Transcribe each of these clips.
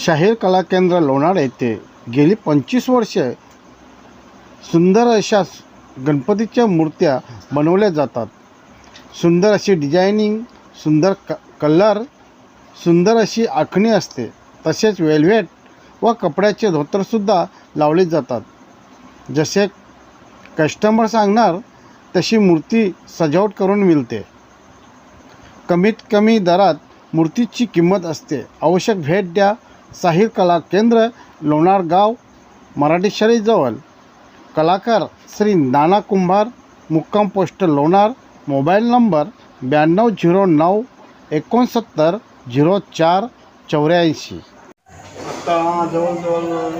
शाहीर कला केंद्र लोणाड येथे गेली पंचवीस वर्षे सुंदर अशा गणपतीच्या मूर्त्या बनवल्या जातात. सुंदर अशी डिझायनिंग सुंदर क कलर सुंदर अशी आखणी असते. तसेच वेल्वेट व कपड्याचे धोतरसुद्धा लावले जातात. जसे कस्टमर सांगणार तशी मूर्ती सजावट करून मिळते. कमीत कमी दरात मूर्तीची किंमत असते. आवश्यक भेट द्या. साहिर कला केंद्र लोणार गाव मराठी शाळेजवळ कलाकार श्री नाना कुंभार मुक्काम पोस्ट लोणार मोबाईल नंबर ब्याण्णव झिरो नऊ एकोणसत्तर झिरो चार चौऱ्याऐंशी. आता जवळजवळ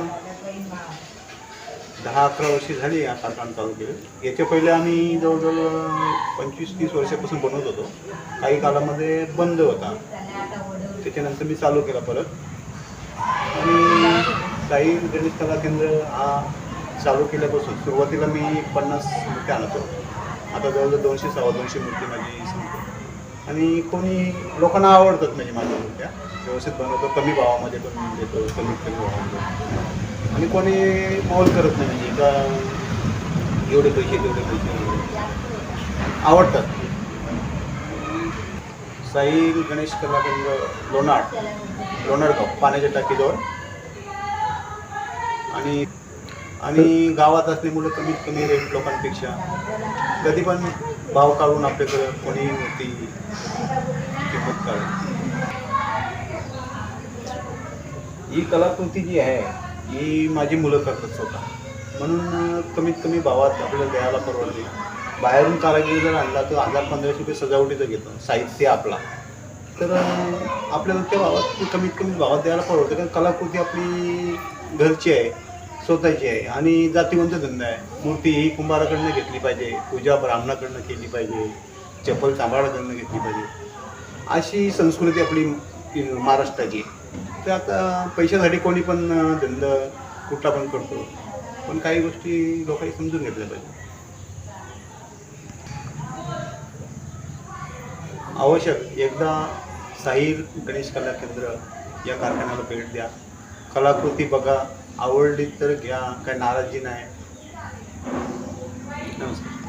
दहा अकरा वर्षे झाली या कारखाना चालू केले याच्या पहिले आम्ही जवळजवळ पंचवीस तीस वर्षापासून बनवत होतो. काही कालामध्ये बंद होता. त्याच्यानंतर मी चालू केला परत. आणि साई गणेश कला केंद्र हा चालू केल्यापासून सुरुवातीला मी पन्नास मूर्ती आणत होतो. आता जवळजवळ दोनशे सव्वा दोनशे मूर्ती माझी संपते आणि कोणी लोकांना आवडतात म्हणजे माझ्या मूर्त्या. व्यवस्थित बनवतो कमी भावामध्ये पण देतो कमीत कमी भावामध्ये. आणि कोणी मौल करत नाही म्हणजे का एवढे पैसे तेवढे पैसे. आवडतात. साई गणेश कला केंद्र लोणार. लोणारगाव पाण्याच्या टाकीजवळ. आणि आणि गावात असल्यामुळं कमीत कमी रेट लोकांपेक्षा कधी पण भाव काढून आपल्याकडं कोणी ती किंमत काढेल ही कलाकृती जी आहे ही माझी मुलं करतात स्वतः. म्हणून कमीत कमी भावात आपल्याला द्यायला परवडते. बाहेरून कारागीर जर आणला तर हजार पंधराशे रुपये सजावटीचं घेतो. साहित्य आपला. तर आपल्याला त्या भावात कमीत कमी भावात द्यायला परवडतं कारण कलाकृती आपली घरची आहे स्वतःची आहे आणि जातीवंत धंदा आहे. मूर्ती ही कुंभाराकडनं घेतली पाहिजे पूजा ब्राह्मणाकडनं केली पाहिजे चप्पल सांभाळाकडनं घेतली पाहिजे. अशी संस्कृती आपली महाराष्ट्राची आहे. तर आता पैशासाठी कोणी पण धंदा कुठला पण करतो. पण काही गोष्टी लोकांनी समजून घेतल्या पाहिजे. आवश्यक. एकदा साहिर गणेश कला केंद्र या कारखान्याला भेट द्या. कलाकृती बघा. आवडली तर घ्या. काही नाराजी नाही. नमस्कार.